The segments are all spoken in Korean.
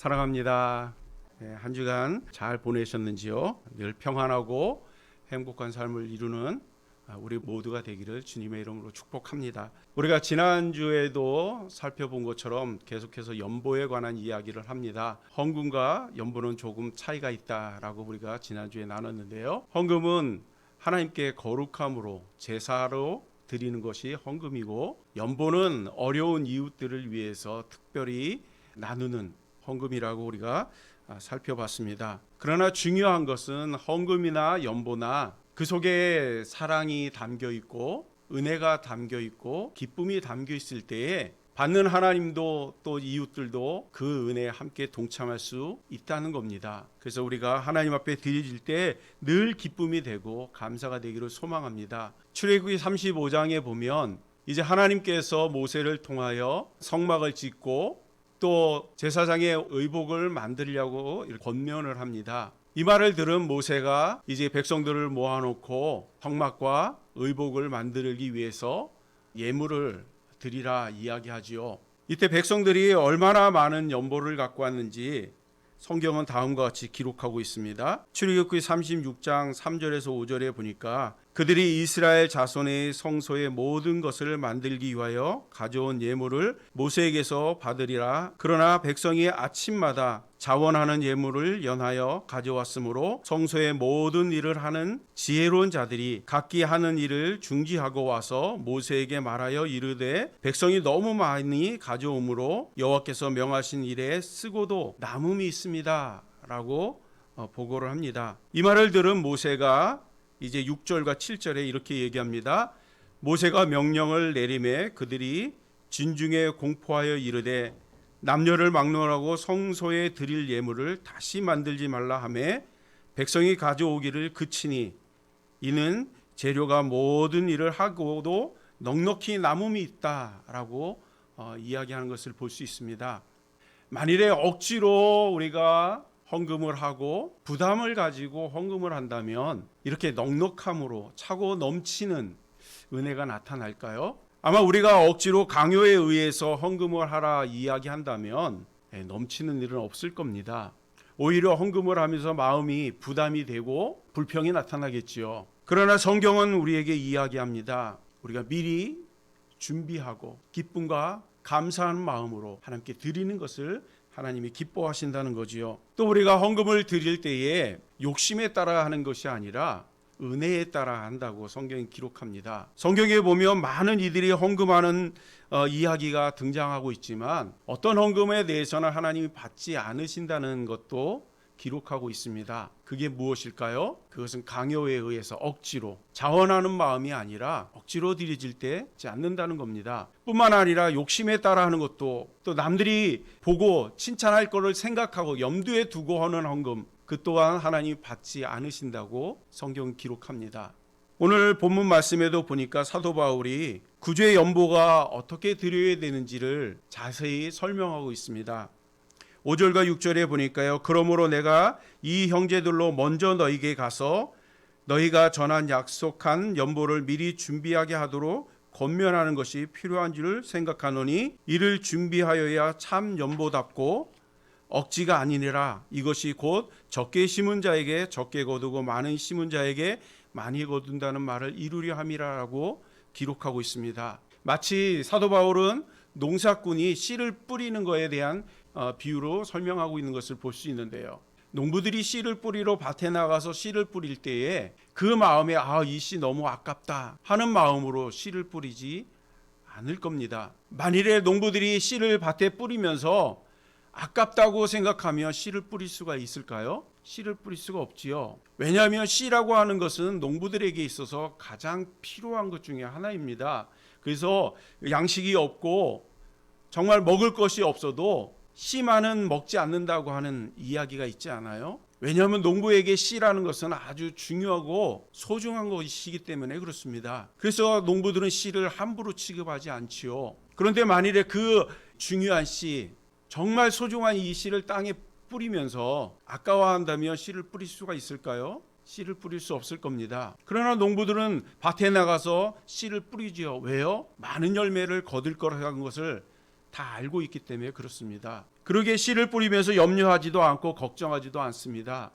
사랑합니다. 네, 한 주간 잘 보내셨는지요? 늘 평안하고 행복한 삶을 이루는 아, 우리 모두가 되기를 주님의 이름으로 축복합니다. 우리가 지난 주에도 살펴본 것처럼 계속해서 연보에 관한 이야기를 합니다. 헌금과 연보는 조금 차이가 있다라고 우리가 지난 주에 나눴는데요. 헌금은 하나님께 거룩함으로 제사로 드리는 것이 헌금이고 연보는 어려운 이웃들을 위해서 특별히 나누는 헌금이라고 우리가 아, 살펴봤습니다. 그러나 중요한 것은 헌금이나 연보나 그 속에 사랑이 담겨 있고 은혜가 담겨 있고 기쁨이 담겨 있을 때에 받는 하나님도 또 이웃들도 그 은혜에 함께 동참할 수 있다는 겁니다. 그래서 우리가 하나님 앞에 드릴 때늘 기쁨이 되고 감사가 되기를 소망합니다. 출애굽기 35장에 보면 이제 하나님께서 모세를 통하여 성막을 짓고 또 제사장의 의복을 만들려고 권면을 합니다. 이 말을 들은 모세가 이제 백성들을 모아놓고 성막과 의복을 만들기 위해서 예물을 드리라 이야기하지요. 이때 백성들이 얼마나 많은 연보를 갖고 왔는지 성경은 다음과 같이 기록하고 있습니다. 출애굽기 36장 3절에서 5절에 보니까 그들이 이스라엘 자손의 성소의 모든 것을 만들기 위하여 가져온 예물을 모세에게서 받으리라. 그러나 백성이 아침마다 자원하는 예물을 연하여 가져왔으므로 성소의 모든 일을 하는 지혜로운 자들이 각기 하는 일을 중지하고 와서 모세에게 말하여 이르되 백성이 너무 많이 가져오므로 여호와께서 명하신 일에 쓰고도 남음이 있습니다 라고 어, 보고를 합니다. 이 말을 들은 모세가 이제 6절과 7절에 이렇게 얘기합니다. 모세가 명령을 내림에 그들이 진중에 공포하여 이르되 남녀를 막론하고 성소에 드릴 예물을 다시 만들지 말라 하매 백성이 가져오기를 그치니 이는 재료가 모든 일을 하고도 넉넉히 남음이 있다라고 어, 이야기하는 것을 볼 수 있습니다. 만일에 억지로 우리가 헌금을 하고 부담을 가지고 헌금을 한다면 이렇게 넉넉함으로 차고 넘치는 은혜가 나타날까요? 아마 우리가 억지로 강요에 의해서 헌금을 하라 이야기한다면 예, 넘치는 일은 없을 겁니다. 오히려 헌금을 하면서 마음이 부담이 되고 불평이 나타나겠지요. 그러나 성경은 우리에게 이야기합니다. 우리가 미리 준비하고 기쁨과 감사하는 마음으로 하나님께 드리는 것을 하나님이 기뻐하신다는 거지요. 또 우리가 헌금을 드릴 때에 욕심에 따라 하는 것이 아니라 은혜에 따라 한다고 성경이 기록합니다. 성경에 보면 많은 이들이 헌금하는 어, 이야기가 등장하고 있지만 어떤 헌금에 대해서는 하나님이 받지 않으신다는 것도 기록하고 있습니다. 그게 무엇일까요? 그것은 강요에 의해서 억지로 자원하는 마음이 아니라 억지로 드려질 때 있지 않는다는 겁니다. 뿐만 아니라 욕심에 따라 하는 것도 또 남들이 보고 칭찬할 거를 생각하고 염두에 두고 하는 헌금 그 또한 하나님이 받지 않으신다고 성경 기록합니다. 오늘 본문 말씀에도 보니까 사도 바울이 구주의 연보가 어떻게 드려야 되는지를 자세히 설명하고 있습니다. 5절과 6절에 보니까요. 그러므로 내가 이 형제들로 먼저 너희에게 가서 너희가 전한 약속한 연보를 미리 준비하게 하도록 권면하는 것이 필요한 줄 생각하노니 이를 준비하여야 참 연보답고 억지가 아니니라 이것이 곧 적게 심은 자에게 적게 거두고 많은 심은 자에게 많이 거둔다는 말을 이루려 함이라고 기록하고 있습니다. 마치 사도 바울은 농사꾼이 씨를 뿌리는 것에 대한 어, 비유로 설명하고 있는 것을 볼 수 있는데요. 농부들이 씨를 뿌리러 밭에 나가서 씨를 뿌릴 때에 그 마음에 아, 이 씨 너무 아깝다 하는 마음으로 씨를 뿌리지 않을 겁니다. 만일에 농부들이 씨를 밭에 뿌리면서 아깝다고 생각하면 씨를 뿌릴 수가 있을까요? 씨를 뿌릴 수가 없지요. 왜냐하면 씨라고 하는 것은 농부들에게 있어서 가장 필요한 것 중에 하나입니다. 그래서 양식이 없고 정말 먹을 것이 없어도 씨만은 먹지 않는다고 하는 이야기가 있지 않아요? 왜냐하면 농부에게 씨라는 것은 아주 중요하고 소중한 것이기 때문에 그렇습니다. 그래서 농부들은 씨를 함부로 취급하지 않지요. 그런데 만일에 그 중요한 씨, 정말 소중한 이 씨를 땅에 뿌리면서 아까워한다면 씨를 뿌릴 수가 있을까요? 씨를 뿌릴 수 없을 겁니다. 그러나 농부들은 밭에 나가서 씨를 뿌리지요. 왜요? 많은 열매를 거둘 거라는 것을 다 알고 있기 때문에 그렇습니다. 그러게 씨를 뿌리면서 염려하지도 않고 걱정하지도 않습니다.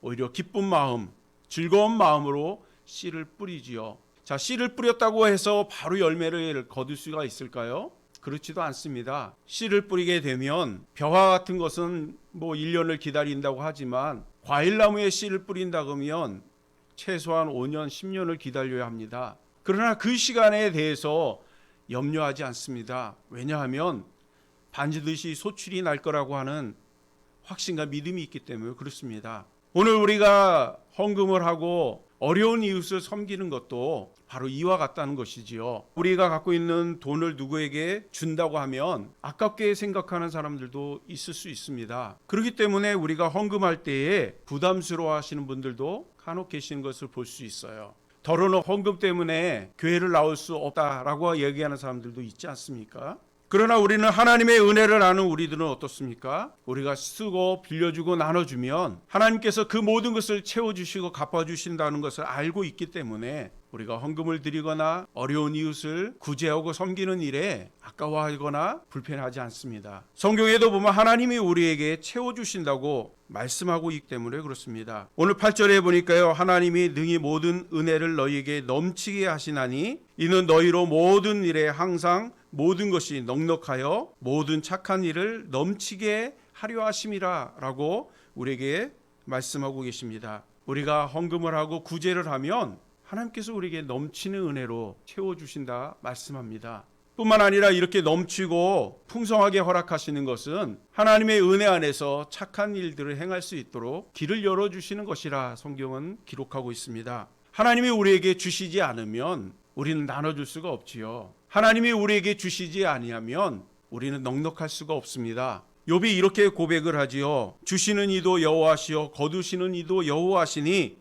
오히려 기쁜 마음, 즐거운 마음으로 씨를 뿌리지요. 자, 씨를 뿌렸다고 해서 바로 열매를 거둘 수가 있을까요? 그렇지도 않습니다. 씨를 뿌리게 되면 벼와 같은 것은 뭐 1년을 기다린다고 하지만 과일나무에 씨를 뿌린다 그러면 최소한 5년, 10년을 기다려야 합니다. 그러나 그 시간에 대해서 염려하지 않습니다. 왜냐하면 반드시 소출이 날 거라고 하는 확신과 믿음이 있기 때문에 그렇습니다. 오늘 우리가 헌금을 하고 어려운 이웃을 섬기는 것도 바로 이와 같다는 것이지요. 우리가 갖고 있는 돈을 누구에게 준다고 하면 아깝게 생각하는 사람들도 있을 수 있습니다. 그렇기 때문에 우리가 헌금할 때에 부담스러워 하시는 분들도 간혹 계시는 것을 볼 수 있어요. 더러는 헌금 때문에 교회를 나올 수 없다라고 얘기하는 사람들도 있지 않습니까? 그러나 우리는 하나님의 은혜를 아는 우리들은 어떻습니까? 우리가 쓰고 빌려주고 나눠주면 하나님께서 그 모든 것을 채워주시고 갚아주신다는 것을 알고 있기 때문에 우리가 헌금을 드리거나 어려운 이웃을 구제하고 섬기는 일에 아까워하거나 불편하지 않습니다. 성경에도 보면 하나님이 우리에게 채워주신다고 말씀하고 있기 때문에 그렇습니다. 오늘 8절에 보니까요. 하나님이 능히 모든 은혜를 너희에게 넘치게 하시나니 이는 너희로 모든 일에 항상 모든 것이 넉넉하여 모든 착한 일을 넘치게 하려 하심이라라고 우리에게 말씀하고 계십니다. 우리가 헌금을 하고 구제를 하면 하나님께서 우리에게 넘치는 은혜로 채워 주신다 말씀합니다. 뿐만 아니라 이렇게 넘치고 풍성하게 허락하시는 것은 하나님의 은혜 안에서 착한 일들을 행할 수 있도록 길을 열어 주시는 것이라 성경은 기록하고 있습니다. 하나님이 우리에게 주시지 않으면 우리는 나눠줄 수가 없지요. 하나님이 우리에게 주시지 아니하면 우리는 넉넉할 수가 없습니다. 욥이 이렇게 고백을 하지요. 주시는 이도 여호와시요 거두시는 이도 여호와시니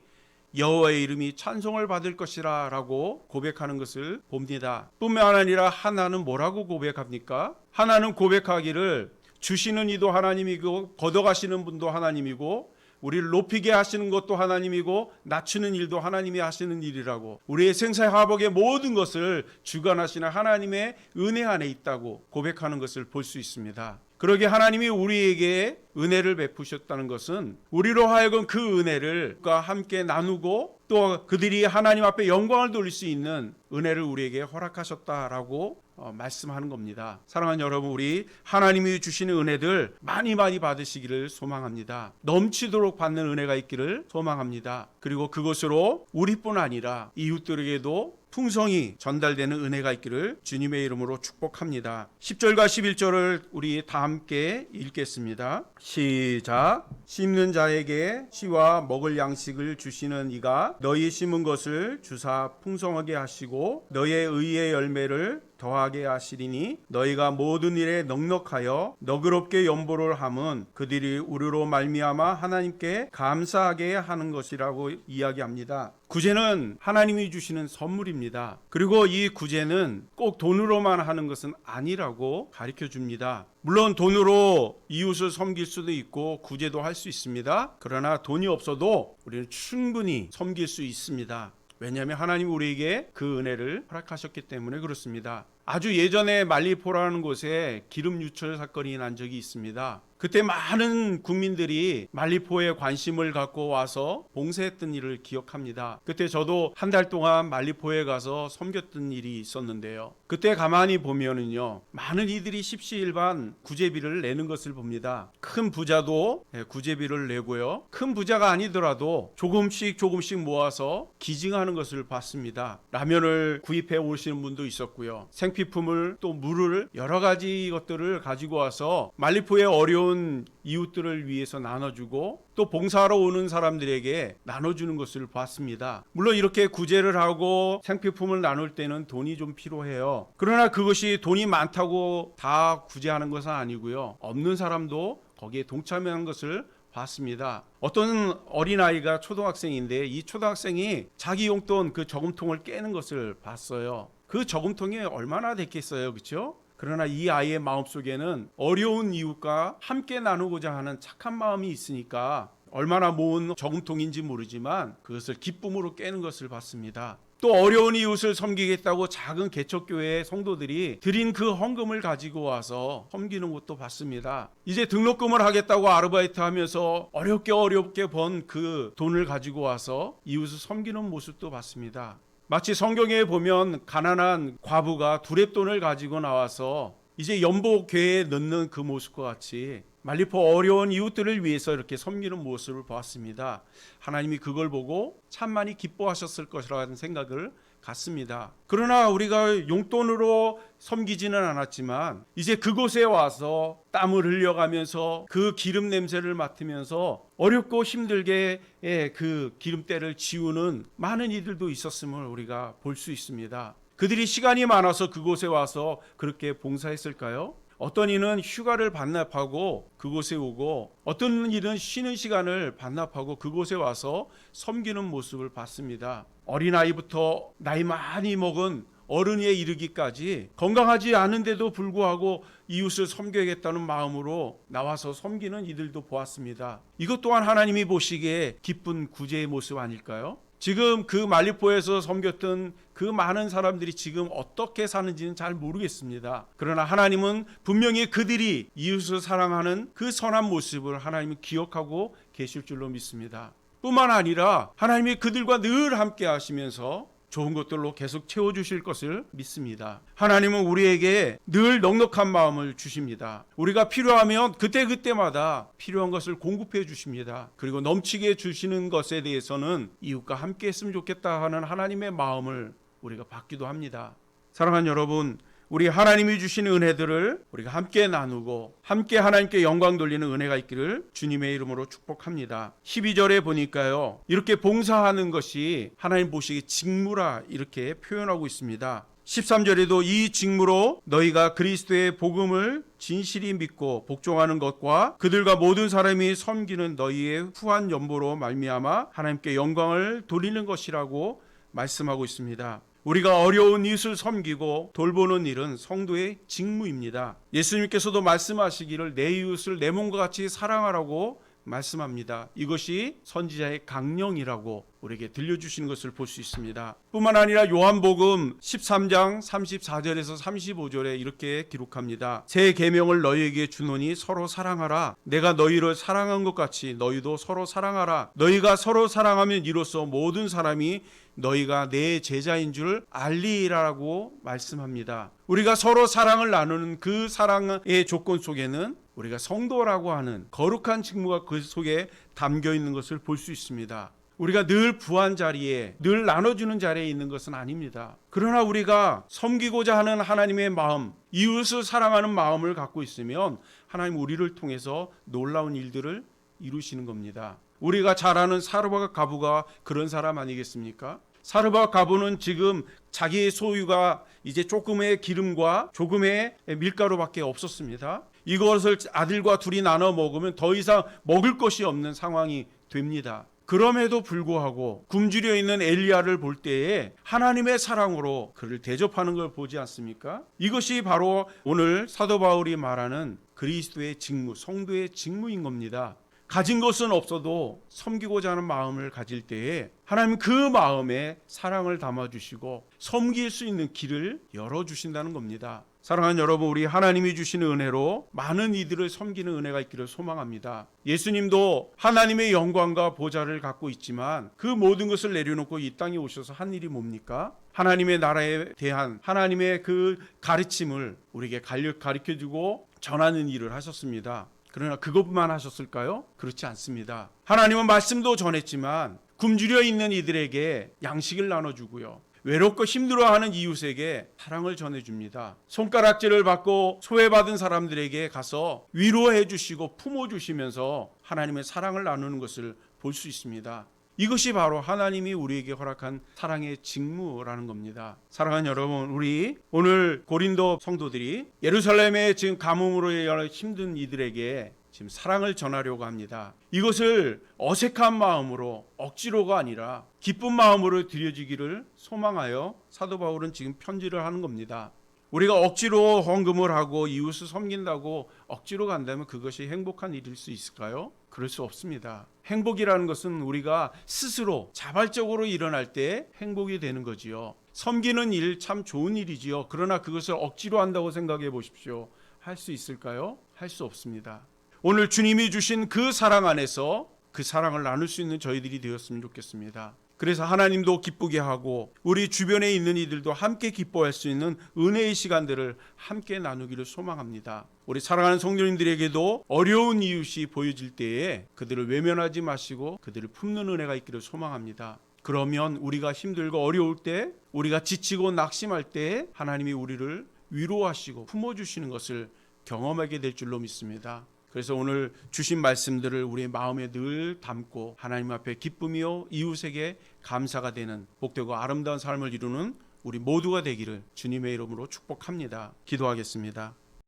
여호와의 이름이 찬송을 받을 것이라라고 고백하는 것을 봅니다. 뿐만 아니라 하나는 뭐라고 고백합니까? 하나는 고백하기를 주시는 이도 하나님이고 걷어가시는 분도 하나님이고 우리를 높이게 하시는 것도 하나님이고 낮추는 일도 하나님이 하시는 일이라고 우리의 생사화복의 모든 것을 주관하시는 하나님의 은혜 안에 있다고 고백하는 것을 볼 수 있습니다. 그러게 하나님이 우리에게 은혜를 베푸셨다는 것은 우리로 하여금 그 은혜를 과 함께 나누고 또 그들이 하나님 앞에 영광을 돌릴 수 있는 은혜를 우리에게 허락하셨다라고 어, 말씀하는 겁니다. 사랑하는 여러분, 우리 하나님이 주시는 은혜들 많이 많이 받으시기를 소망합니다. 넘치도록 받는 은혜가 있기를 소망합니다. 그리고 그것으로 우리뿐 아니라 이웃들에게도 풍성이 전달되는 은혜가 있기를 주님의 이름으로 축복합니다. 10절과 11절을 우리 다 함께 읽겠습니다. 시작. 심는 자에게 씨와 먹을 양식을 주시는 이가 너희 심은 것을 주사 풍성하게 하시고 너의 의의 열매를 더하게 하시리니 너희가 모든 일에 넉넉하여 너그럽게 연보를 함은 그들이 우리로 말미암아 하나님께 감사하게 하는 것이라고 이야기합니다. 구제는 하나님이 주시는 선물입니다. 그리고 이 구제는 꼭 돈으로만 하는 것은 아니라고 가르쳐 줍니다. 물론 돈으로 이웃을 섬길 수도 있고 구제도 할 수 있습니다. 그러나 돈이 없어도 우리는 충분히 섬길 수 있습니다. 왜냐하면 하나님 우리에게 그 은혜를 허락하셨기 때문에 그렇습니다. 아주 예전에 말리포라는 곳에 기름 유출 사건이 난 적이 있습니다. 그때 많은 국민들이 말리포에 관심을 갖고 와서 봉사했던 일을 기억합니다. 그때 저도 한 달 동안 말리포에 가서 섬겼던 일이 있었는데요. 그때 가만히 보면은요, 많은 이들이 십시일반 구제비를 내는 것을 봅니다. 큰 부자도 예, 구제비를 내고요. 큰 부자가 아니더라도 조금씩 조금씩 모아서 기증하는 것을 봤습니다. 라면을 구입해 오시는 분도 있었고요. 생필 품을 또 물을 여러 가지 것들을 가지고 와서 말리포의 어려운 이웃들을 위해서 나눠주고 또 봉사하러 오는 사람들에게 나눠주는 것을 봤습니다. 물론 이렇게 구제를 하고 생필품을 나눌 때는 돈이 좀 필요해요. 그러나 그것이 돈이 많다고 다 구제하는 것은 아니고요. 없는 사람도 거기에 동참하는 것을 봤습니다. 어떤 어린아이가 초등학생인데 이 초등학생이 자기 용돈 그 저금통을 깨는 것을 봤어요. 그 저금통이 얼마나 됐겠어요. 그렇죠? 그러나 이 아이의 마음 속에는 어려운 이웃과 함께 나누고자 하는 착한 마음이 있으니까 얼마나 모은 저금통인지 모르지만 그것을 기쁨으로 깨는 것을 봤습니다. 또 어려운 이웃을 섬기겠다고 작은 개척교회 성도들이 드린 그 헌금을 가지고 와서 섬기는 것도 봤습니다. 이제 등록금을 하겠다고 아르바이트 하면서 어렵게 어렵게 번 그 돈을 가지고 와서 이웃을 섬기는 모습도 봤습니다. 마치 성경에 보면 가난한 과부가 두랩돈을 가지고 나와서 이제 연복궤에 넣는 그 모습과 같이 말리포 어려운 이웃들을 위해서 이렇게 섬기는 모습을 보았습니다. 하나님이 그걸 보고 참 많이 기뻐하셨을 것이라는 생각을 갖습니다. 그러나 우리가 용돈으로 섬기지는 않았지만 이제 그곳에 와서 땀을 흘려가면서 그 기름 냄새를 맡으면서 어렵고 힘들게 예, 그 기름때를 지우는 많은 이들도 있었음을 우리가 볼 수 있습니다. 그들이 시간이 많아서 그곳에 와서 그렇게 봉사했을까요? 어떤 이는 휴가를 반납하고 그곳에 오고 어떤 이는 쉬는 시간을 반납하고 그곳에 와서 섬기는 모습을 봤습니다. 어린아이부터 나이 많이 먹은 어른에 이르기까지 건강하지 않은데도 불구하고 이웃을 섬겨야겠다는 마음으로 나와서 섬기는 이들도 보았습니다. 이것 또한 하나님이 보시기에 기쁜 구제의 모습 아닐까요? 지금 그 말리포에서 섬겼던 그 많은 사람들이 지금 어떻게 사는지는 잘 모르겠습니다. 그러나 하나님은 분명히 그들이 이웃을 사랑하는 그 선한 모습을 하나님이 기억하고 계실 줄로 믿습니다. 뿐만 아니라 하나님이 그들과 늘 함께 하시면서 좋은 것들로 계속 채워주실 것을 믿습니다. 하나님은 우리에게 늘 넉넉한 마음을 주십니다. 우리가 필요하면 그때그때마다 필요한 것을 공급해 주십니다. 그리고 넘치게 주시는 것에 대해서는 이웃과 함께 했으면 좋겠다 하는 하나님의 마음을 우리가 받기도 합니다. 사랑하는 여러분, 우리 하나님이 주시는 은혜들을 우리가 함께 나누고 함께 하나님께 영광 돌리는 은혜가 있기를 주님의 이름으로 축복합니다. 12절에 보니까요. 이렇게 봉사하는 것이 하나님 보시기 직무라 이렇게 표현하고 있습니다. 13절에도 이 직무로 너희가 그리스도의 복음을 진실히 믿고 복종하는 것과 그들과 모든 사람이 섬기는 너희의 후한 연보로 말미암아 하나님께 영광을 돌리는 것이라고 말씀하고 있습니다. 우리가 어려운 이웃을 섬기고 돌보는 일은 성도의 직무입니다. 예수님께서도 말씀하시기를 내 이웃을 내 몸과 같이 사랑하라고 말씀합니다. 이것이 선지자의 강령이라고 우리에게 들려주시는 것을 볼 수 있습니다. 뿐만 아니라 요한복음 13장 34절에서 35절에 이렇게 기록합니다. 새 계명을 너희에게 주노니 서로 사랑하라. 내가 너희를 사랑한 것 같이 너희도 서로 사랑하라. 너희가 서로 사랑하면 이로써 모든 사람이 너희가 내 제자인 줄 알리라고 말씀합니다. 우리가 서로 사랑을 나누는 그 사랑의 조건 속에는 우리가 성도라고 하는 거룩한 직무가 그 속에 담겨 있는 것을 볼 수 있습니다. 우리가 늘 부한 자리에 늘 나눠주는 자리에 있는 것은 아닙니다. 그러나 우리가 섬기고자 하는 하나님의 마음, 이웃을 사랑하는 마음을 갖고 있으면 하나님 우리를 통해서 놀라운 일들을 이루시는 겁니다. 우리가 잘 아는 사르바 가부가 그런 사람 아니겠습니까? 사르바 가부는 지금 자기의 소유가 이제 조금의 기름과 조금의 밀가루밖에 없었습니다. 이것을 아들과 둘이 나눠 먹으면 더 이상 먹을 것이 없는 상황이 됩니다. 그럼에도 불구하고 굶주려 있는 엘리야를 볼 때에 하나님의 사랑으로 그를 대접하는 걸 보지 않습니까? 이것이 바로 오늘 사도 바울이 말하는 그리스도의 직무, 성도의 직무인 겁니다. 가진 것은 없어도 섬기고자 하는 마음을 가질 때에 하나님 그 마음에 사랑을 담아 주시고 섬길 수 있는 길을 열어 주신다는 겁니다. 사랑하는 여러분, 우리 하나님이 주시는 은혜로 많은 이들을 섬기는 은혜가 있기를 소망합니다. 예수님도 하나님의 영광과 보좌를 갖고 있지만 그 모든 것을 내려놓고 이 땅에 오셔서 한 일이 뭡니까? 하나님의 나라에 대한 하나님의 그 가르침을 우리에게 가르쳐 주고 전하는 일을 하셨습니다. 그러나 그것만 하셨을까요? 그렇지 않습니다. 하나님은 말씀도 전했지만 굶주려 있는 이들에게 양식을 나눠주고요. 외롭고 힘들어하는 이웃에게 사랑을 전해줍니다. 손가락질을 받고 소외받은 사람들에게 가서 위로해 주시고 품어 주시면서 하나님의 사랑을 나누는 것을 볼 수 있습니다. 이것이 바로 하나님이 우리에게 허락한 사랑의 직무라는 겁니다. 사랑하는 여러분, 우리 오늘 고린도 성도들이 예루살렘에 지금 가뭄으로 인해 힘든 이들에게 지금 사랑을 전하려고 합니다. 이것을 어색한 마음으로 억지로가 아니라 기쁜 마음으로 드려지기를 소망하여 사도 바울은 지금 편지를 하는 겁니다. 우리가 억지로 헌금을 하고 이웃을 섬긴다고 억지로 간다면 그것이 행복한 일일 수 있을까요? 그럴 수 없습니다. 행복이라는 것은 우리가 스스로 자발적으로 일어날 때 행복이 되는 거지요. 섬기는 일 참 좋은 일이지요. 그러나 그것을 억지로 한다고 생각해 보십시오. 할 수 있을까요? 할 수 없습니다. 오늘 주님이 주신 그 사랑 안에서 그 사랑을 나눌 수 있는 저희들이 되었으면 좋겠습니다. 그래서 하나님도 기쁘게 하고 우리 주변에 있는 이들도 함께 기뻐할 수 있는 은혜의 시간들을 함께 나누기를 소망합니다. 우리 사랑하는 성도님들에게도 어려운 이웃이 보여질 때에 그들을 외면하지 마시고 그들을 품는 은혜가 있기를 소망합니다. 그러면 우리가 힘들고 어려울 때, 우리가 지치고 낙심할 때 하나님이 우리를 위로하시고 품어주시는 것을 경험하게 될 줄로 믿습니다. 그래서 오늘 주신 말씀들을 우리의 마음에 늘 담고 하나님 앞에 기쁨이요 이웃에게 감사가 되는 복되고 아름다운 삶을 이루는 우리 모두가 되기를 주님의 이름으로 축복합니다. 기도하겠습니다.